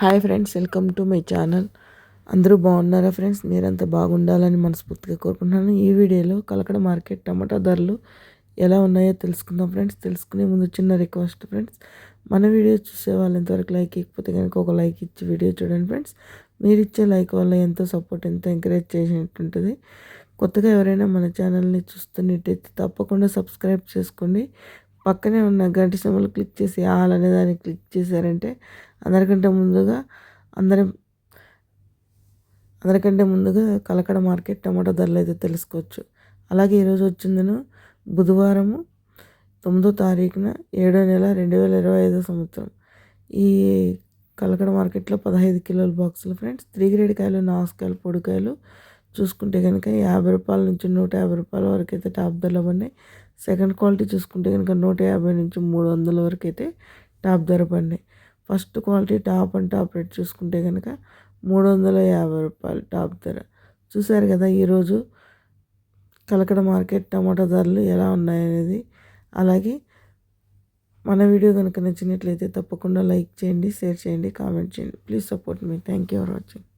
Hi friends welcome to my channel. అందరూ బాగున్నారా friends? మీరంతా బాగుండాలని మనస్ఫూర్తిగా కోరుకుంటున్నాను. ఈ వీడియోలో కలకడ మార్కెట్ టమాటా ధరలు ఎలా ఉన్నాయో తెలుసుకుందాం ఫ్రెండ్స్. తెలుసుకునే ముందు చిన్న రిక్వెస్ట్ ఫ్రెండ్స్. మన వీడియో చూసే వాళ్ళు ఎంతవరకు లైక్ ఇకపోతే కనుక ఒక లైక్ ఇచ్చి వీడియో చూడండి ఫ్రెండ్స్. మీరు ఇచ్చే లైక్ వల్ల ఎంతో సపోర్ట్ ఎంతో ఎంకరేజ్ చేసినట్టుంటుంది. కొత్తగా ఎవరైనా మన ఛానల్ని చూస్తున్నట్టయితే తప్పకుండా సబ్స్క్రైబ్ చేసుకోండి. పక్కనే ఉన్న గంట సింబల్ క్లిక్ చేసి ఆల్ అనే దాన్ని క్లిక్ చేశారంటే అందరికంటే ముందుగా అందరి అందరికంటే ముందుగా కలకడ మార్కెట్ టమాటో ధరలు అయితే తెలుసుకోవచ్చు. అలాగే ఈరోజు వచ్చిందను బుధవారము తొమ్మిదో తారీఖున ఏడో నెల రెండు వేల ఇరవై ఐదో సంవత్సరం. ఈ కలకడ మార్కెట్లో పదహైదు కిలోల బాక్సులు ఫ్రెండ్స్. త్రీ గ్రేడ్ కాయలు నాసుకాయలు పొడికాయలు చూసుకుంటే కనుక యాభై రూపాయల నుంచి నూట యాభై రూపాయల వరకు అయితే టాప్ ధరలు ఉన్నాయి. సెకండ్ క్వాలిటీ చూసుకుంటే కనుక నూట యాభై నుంచి మూడు వందల వరకు అయితే టాప్ ధర పడినాయి. First quality top and top rate చూసుకుంటే కనుక మూడు వందల యాభై రూపాయలు టాప్ ధర. చూశారు కదా ఈరోజు కలకడ మార్కెట్ టమాటా ధరలు ఎలా ఉన్నాయనేది. అలాగే మన వీడియో కనుక నచ్చినట్లయితే తప్పకుండా లైక్ చేయండి షేర్ చేయండి కామెంట్ చేయండి. Please support me. Thank you for watching.